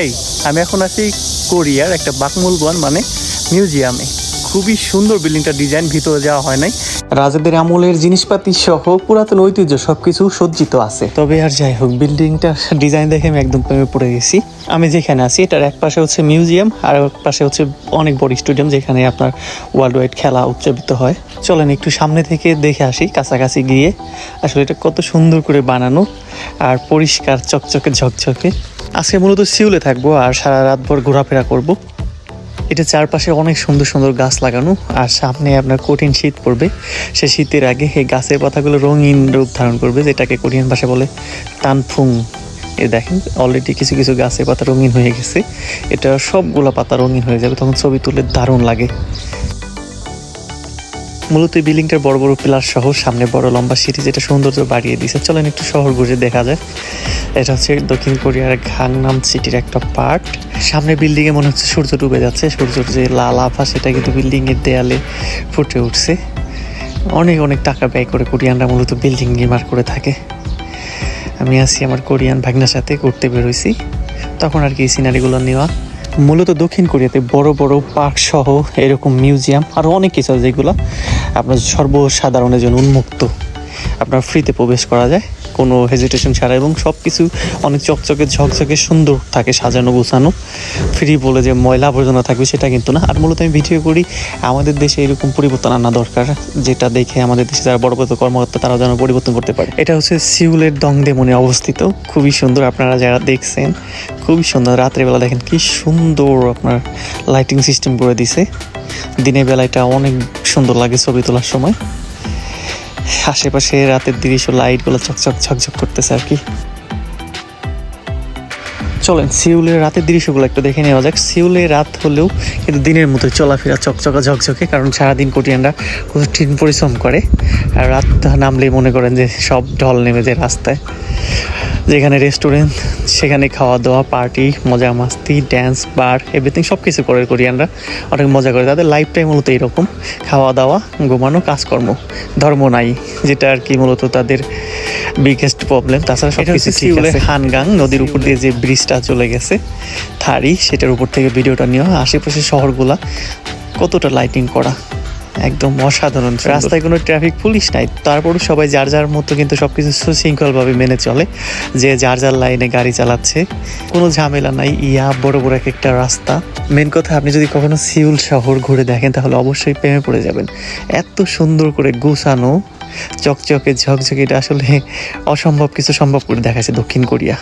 এই, আমি এখন আছি কোরিয়ার একটা বাকমুলবান মানে মিউজিয়ামে। খুবই সুন্দর বিল্ডিংটা ডিজাইন, ভিতরে যাওয়া হয় নাই। রাজাদের আমলের জিনিসপাতি সহ পুরাতন ঐতিহ্য সবকিছু সজ্জিত আছে। তবে আর যাই হোক, বিল্ডিংটার ডিজাইন দেখে আমি একদম প্রেমে পড়ে গেছি। আমি যেখানে আছি, এটার এক পাশে হচ্ছে মিউজিয়াম, আর এক পাশে হচ্ছে অনেক বড় স্টেডিয়াম, যেখানে আপনার ওয়ার্ল্ড ওয়াইড খেলা উদযাপিত হয়। চলেন একটু সামনে থেকে দেখে আসি, কাছাকাছি গিয়ে। আসলে এটা কত সুন্দর করে বানানো, আর পরিষ্কার, চকচকে, ঝকঝকে। আজকে মূলত সিউলে থাকব আর সারা রাতভর ঘোরাফেরা করব। এটা চারপাশে অনেক সুন্দর সুন্দর গাছ লাগানো, আর সামনে আপনার কঠিন শীত পড়বে। সে শীতের আগে এই গাছের পাতাগুলো রঙিন রূপ ধারণ করবে, যেটাকে কোরিয়ান ভাষায় বলে টানফুং এ দেখেন অলরেডি কিছু কিছু গাছের পাতা রঙিন হয়ে গেছে। এটা সবগুলো পাতা রঙিন হয়ে যাবে, তখন ছবি তুলে দারুণ লাগে। মূলত এই বিল্ডিংটার বড় বড় পিলার সহ সামনে বড় লম্বা সিটি যেটা সৌন্দর্য বাড়িয়ে দিছে চলেন একটু শহর ঘুরে দেখা যায় এটা হচ্ছে দক্ষিণ কোরিয়ার ঘাংনাম সিটির একটা পার্ট সামনে বিল্ডিংয়ে মনে হচ্ছে সূর্য ডুবে যাচ্ছে। সূর্যের যে লাল আভা, সেটা কিন্তু বিল্ডিংয়ের দেয়ালে ফুটে উঠছে। অনেক অনেক টাকা ব্যয় করে কোরিয়ানরা মূলত বিল্ডিং নির্মাণ করে থাকে। আমি আছি আমার কোরিয়ান ভাগনার সাথে, ঘুরতে বেরোইছি। তখন আর কি সিনারিগুলো নেওয়া। মূলত দক্ষিণ কোরিয়াতে বড় বড় পার্ক সহ এরকম মিউজিয়াম আরও অনেক কিছু যেগুলো আপনার সর্বসাধারণের জন্য উন্মুক্ত। আপনার ফ্রিতে প্রবেশ করা যায়, কোনো হেজিটেশন ছাড়া এবং সব কিছু অনেক চকচকে, ঝকঝকে, সুন্দর থাকে সাজানো, গোছানো। ফ্রি বলে যে ময়লা আবর্জনা থাকবে সেটা কিন্তু না। আর মূলত আমি ভিডিও করি, আমাদের দেশে এরকম পরিবর্তন আনা দরকার, যেটা দেখে আমাদের দেশে যারা বড় বড় কর্মকর্তা তারা যেন পরিবর্তন করতে পারে। এটা হচ্ছে সিউলের দংদেমনে অবস্থিত। খুবই সুন্দর আপনারা যারা দেখছেন, খুবই সুন্দর। রাত্রেবেলা দেখেন কি সুন্দর আপনার লাইটিং সিস্টেম করে দিছে। দিনের বেলা এটা অনেক সুন্দর লাগে ছবি তোলার সময়। আশেপাশে রাতের দৃশ্য, লাইটগুলো চকচক ঝকঝক করতেছে আর কি। চলেন, সিউলের রাতের দৃশ্যগুলো একটু দেখে নেওয়া যাক। সিউলে রাত হলেও কিন্তু দিনের মতো চলাফেরা চকচকা, ঝকঝকে, কারণ সারাদিন কোটিয়ানরা কঠিন পরিশ্রম করে। আর রাত নামলেই মনে করেন যে সব ঢল নেমে যায় রাস্তায়। যেখানে রেস্টুরেন্ট সেখানে খাওয়া দাওয়া পার্টি মজা মাস্তি ড্যান্স বার এভরিথিং সব কিছু করে কোরিয়ানরা অনেক মজা করে। তাদের লাইফটাই মূলত এরকম। খাওয়া দাওয়া ঘুমানো কাজকর্ম। ধর্ম নাই যেটা আর কি মূলত তাদের বিগেস্ট প্রবলেম তাছাড়া সব কিছু ঠিক আছে। হানগাং নদীর উপর দিয়ে যে ব্রিজটা চলে গেছে থারি সেটার উপর থেকে ভিডিওটা নেওয়া আশেপাশে শহরগুলা কতটা লাইটিং করা। একদম অসাধারণ রাস্তায় কোনো ট্রাফিক পুলিশ নাই, তারপরও সবাই যার যার মতো কিন্তু সবকিছু সুশৃঙ্খলভাবে মেনে চলে, যে যার যার লাইনে গাড়ি চালাচ্ছে। কোনো ঝামেলা নাই, ইয়া, বড় বড় এক একটা রাস্তা। মেন কথা, আপনি যদি কখনো সিউল শহর ঘুরে দেখেন, তাহলে অবশ্যই প্রেমে পড়ে যাবেন। এত সুন্দর করে গুছানো, চকচকে ঝকঝকে এটা আসলে অসম্ভব কিছু সম্ভব করে দেখাচ্ছে দক্ষিণ কোরিয়া।